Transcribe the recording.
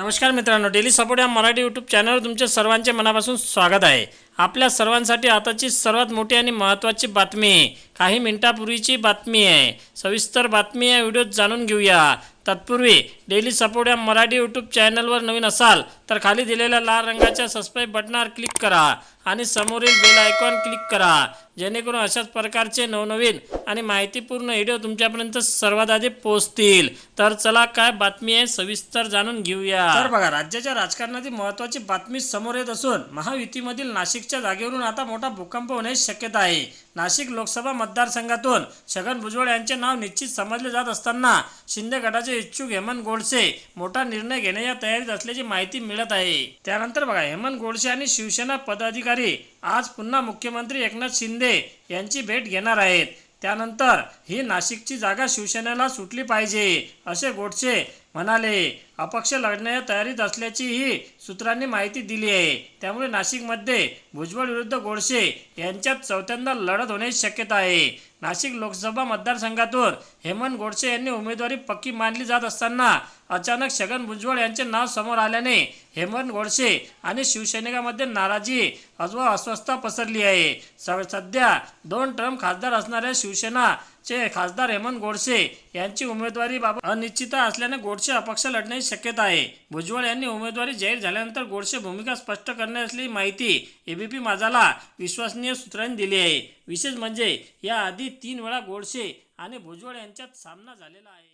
नमस्कार मित्रांनो daily support या मराठी यूट्यूब चॅनलवर तुमच्या सर्वांचे मनापासून स्वागत आहे. आपल्या सर्वांसाठी आताची सर्वात मोठी आणि महत्त्वाची बातमी काही मिनिटापूर्वीची बातमी आहे. सविस्तर बातमी या व्हिडिओत जाणून घेऊया. तत्पूर्वी डेली सपोर्ट या मराठी यूट्यूब चॅनलवर नवीन असाल तर खाली दिलेल्या लाल रंगाच्या सबस्क्राईब बटनावर क्लिक करा आणि समोरील बेल आयकॉन क्लिक करा. जेणेकरून अशाच प्रकारचे नवनवीन आणि माहितीपूर्ण व्हिडिओ तुमच्यापर्यंत सर्वात आधी पोहोचतील. तर चला काय बातमी आहे सविस्तर जाणून घेऊया. तर बघा राज्याच्या राजकारणातील महत्वाची बातमी समोर येत असून महायुतीमधील नाशिकच्या जागेवरून आता मोठा भूकंप होण्याची शक्यता आहे. नाशिक लोकसभा मतदारसंघातून छगन भुजबळ यांचे नाव निश्चित समजले जात असताना शिंदे गटाचे इच्छुक हेमंत गोडसे मोठा निर्णय घेण्याच्या तयारीत असल्याची माहिती मिळत आहे. त्यानंतर बघा हेमंत गोडसे आणि शिवसेना पदाधिकारी आज पुन्हा मुख्यमंत्री एकनाथ शिंदे यांची भेट घेणार आहेत. त्यानंतर ही नाशिकची जागा शिवसेनेला सुटली पाहिजे असे गोडसे म्हणाले. अपक्ष लढण्याच्या तयारीत असल्याचीही सूत्रांनी माहिती दिली आहे. त्यामुळे नाशिकमध्ये भुजबळ विरुद्ध गोडसे यांच्यात चौथ्यांदा लढत होण्याची शक्यता आहे. नाशिक लोकसभा मतदारसंघातून हेमंत गोडसे यांनी उमेदवारी पक्की मानली जात असताना अचानक छगन भुजबळ यांचे नाव समोर आल्याने हेमंत गोडसे आणि शिवसैनिकामध्ये नाराजी अथवा अस्वस्थता पसरली आहे. स- सध्या दोन टर्म खासदार असणाऱ्या शिवसेनाचे खासदार हेमंत गोडसे यांची उमेदवारी बाबत अनिश्चितता असल्याने गोडसे अपक्ष लढण्याची शक्यता आहे. भुजबळ यांनी उमेदवारी जाहीर झाल्यानंतर गोडसे भूमिका स्पष्ट करणार असलेली माहिती एबीपी माझाला विश्वसनीय सूत्रांनी दिली आहे. विशेष म्हणजे याआधी तीन वेळा गोडसे आणि भुजबळ यांच्यात सामना झालेला आहे.